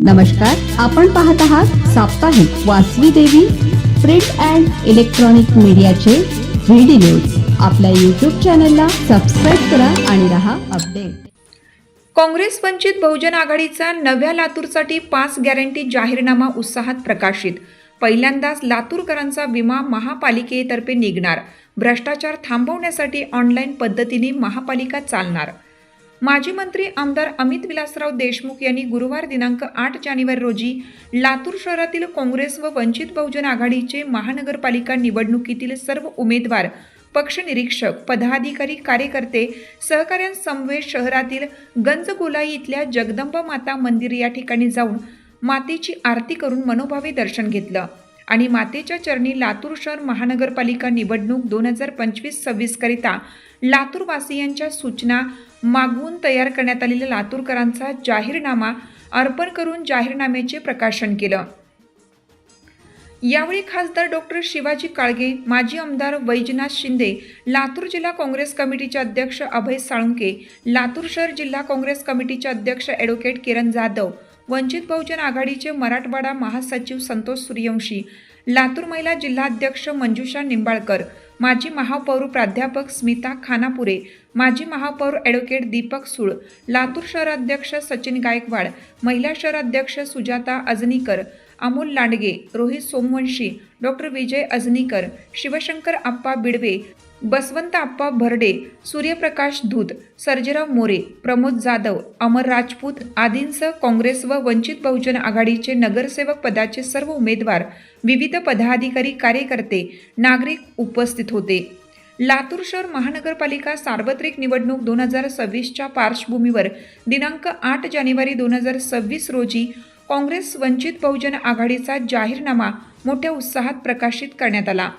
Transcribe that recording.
नमस्कार आपण पाहत आहात साप्ताहिक Vasavi Devi print and electronic मीडियाचे व्हिडी न्यूज आपल्या युट्यूब चॅनलला सबस्क्राईब करा आणि रहा अपडेट काँग्रेस वंचित बहुजन आघाडीचा नव्या लातूरसाठी पाच गॅरंटी जाहीरनामा उत्साहात प्रकाशित. पहिल्यांदाच लातूरकरांचा विमा महापालिकेतर्फे निघणार. भ्रष्टाचार थांबवण्यासाठी ऑनलाईन पद्धतीने महापालिका चालणार. माजी मंत्री आमदार अमित विलासराव देशमुख यांनी गुरुवार दिनांक आठ जानेवारी रोजी लातूर शहरातील काँग्रेस व वंचित बहुजन आघाडीचे महानगरपालिका निवडणुकीतील सर्व उमेदवार पक्ष निरीक्षक पदाधिकारी कार्यकर्ते सहकाऱ्यांसमवेत शहरातील गंजगोलाई इथल्या जगदंबा माता मंदिर या ठिकाणी जाऊन मातेची आरती करून मनोभावे दर्शन घेतलं आणि मातेच्या चरणी लातूर शहर महानगरपालिका निवडणूक दोन हजार पंचवीस सव्वीसकरिता लातूरवासियांच्या सूचना मागवून तयार करण्यात आलेल्या लातूरकरांचा जाहीरनामा अर्पण करून जाहीरनाम्याचे प्रकाशन केलं. यावेळी खासदार डॉक्टर शिवाजी काळगे माजी आमदार वैजनाथ शिंदे लातूर जिल्हा काँग्रेस कमिटीचे अध्यक्ष अभय साळुंके लातूर शहर जिल्हा काँग्रेस कमिटीचे अध्यक्ष ॲडव्होकेट किरण जाधव वंचित बहुजन आघाडीचे मराठवाडा महासचिव संतोष सूर्यवंशी लातूर महिला जिल्हाध्यक्ष मंजुषा निंबाळकर माजी महापौर प्राध्यापक स्मिता खानापुरे माजी महापौर ॲडव्होकेट दीपक सुळ लातूर शहराध्यक्ष सचिन गायकवाड महिला शहराध्यक्ष सुजाता अजनीकर अमोल लांडगे रोहित सोमवंशी डॉक्टर विजय अजनीकर शिवशंकर आप्पा बिडवे बसवंत आप्पा भरडे सूर्यप्रकाश धूत सर्जेराव मोरे प्रमोद जाधव अमर राजपूत आदींसह काँग्रेस व वंचित बहुजन आघाडीचे नगरसेवक पदाचे सर्व उमेदवार विविध पदाधिकारी कार्यकर्ते नागरिक उपस्थित होते. लातूर शहर महानगरपालिका सार्वत्रिक निवडणूक दोन हजार सव्वीसच्या पार्श्वभूमीवर दिनांक आठ जानेवारी दोन हजार सव्वीस रोजी काँग्रेस वंचित बहुजन आघाडीचा जाहीरनामा मोठ्या उत्साहात प्रकाशित करण्यात आला.